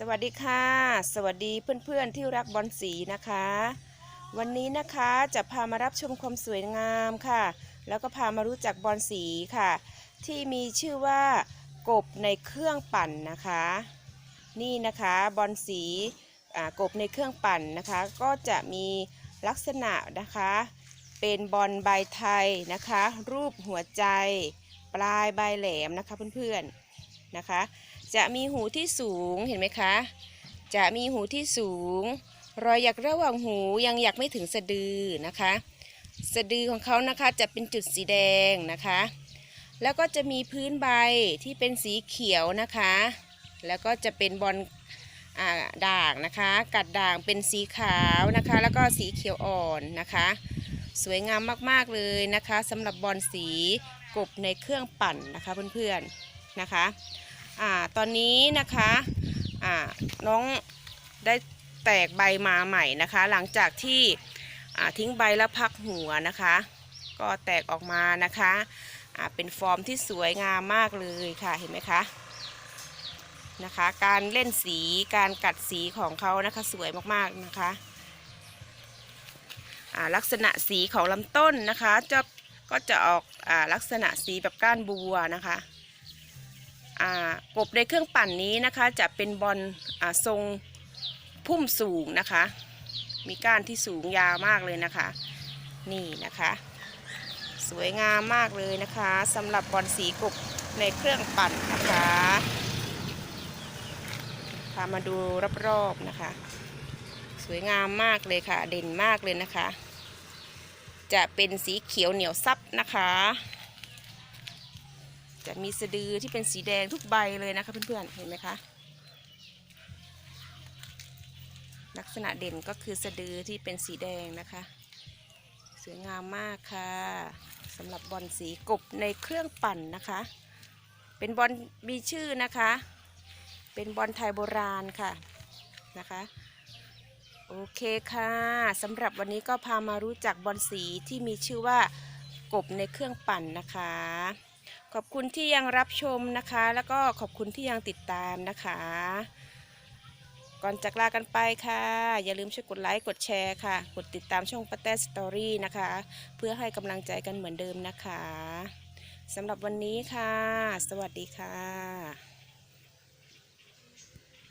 สวัสดีค่ะ สวัสดีเพื่อนๆที่รักบอลสีนะคะ วันนี้นะคะจะพามารับชมความสวยงามค่ะ แล้วก็พามารู้จักบอลสีค่ะ ที่มีชื่อว่ากบในเครื่องปั่นนะคะ นี่นะคะบอลสีกบในเครื่องปั่นนะคะ ก็จะมีลักษณะนะคะ เป็นบอลใบไทยนะคะ รูปหัวใจ ปลายใบแหลมนะคะเพื่อนๆนะคะ จะมีหูที่สูงเห็นไหมคะ จะมีหูที่สูง รอยหยักระหว่างหูยังหยักไม่ถึงสะดือนะคะ สะดือของเขานะคะจะเป็นจุดสีแดงนะคะ แล้วก็จะมีพื้นใบที่เป็นสีเขียวนะคะ แล้วก็จะเป็นบอลด่างนะคะ กัดด่างเป็นสีขาวนะคะ แล้วก็สีเขียวอ่อนนะคะ สวยงามมากๆเลยนะคะสำหรับบอลสีกบในเครื่องปั่นนะคะเพื่อนๆนะคะ อ่าตอนนี้นะคะอ่าน้องได้แตกใบมาใหม่นะคะ หลังจากที่อ่าทิ้งใบแล้วพักหัวนะคะ ก็แตกออกมานะคะอ่าเป็นฟอร์มที่สวยงามมากเลยค่ะเห็นไหมคะนะคะการเล่นสีการกัดสีของเขานะคะสวยมากๆนะคะลักษณะสีของลำต้นนะคะจะก็จะออกอลักษณะสีแบบก้านบัวนะคะ กบในเครื่องปั่นนี้นะคะจะเป็นบอลอทรงพุ่มสูงนะคะ มีก้านที่สูงยาวมากเลยนะคะ นี่นะคะ สวยงามมากเลยนะคะสำหรับบอลสีกบในเครื่องปั่นนะคะพามาดูรอบๆนะคะ สวยงามมากเลยค่ะ เด่นมากเลยนะคะ จะเป็นสีเขียวเหนียวซับนะคะ จะมีสะดือที่เป็นสีแดงทุกใบเลยนะคะเพื่อนๆเห็นไหมคะลักษณะเด่นก็คือสะดือที่เป็นสีแดงนะคะ สวยงามมากค่ะสำหรับบอลสีกบในเครื่องปั่นนะคะ เป็นบอลมีชื่อนะคะ เป็นบอลไทยโบราณค่ะนะคะโอเคค่ะสำหรับวันนี้ก็พามารู้จักบอลสีที่มีชื่อว่ากบในเครื่องปั่นนะคะ ขอบคุณที่ยังรับชมนะคะ แล้วก็ขอบคุณที่ยังติดตามนะคะ ก่อนจากลากันไปค่ะ อย่าลืมช่วยกดไลค์ กดแชร์ค่ะ กดติดตามช่องปะแต้สตอรี่นะคะ เพื่อให้กำลังใจกันเหมือนเดิมนะคะสำหรับวันนี้ค่ะ สวัสดีค่ะ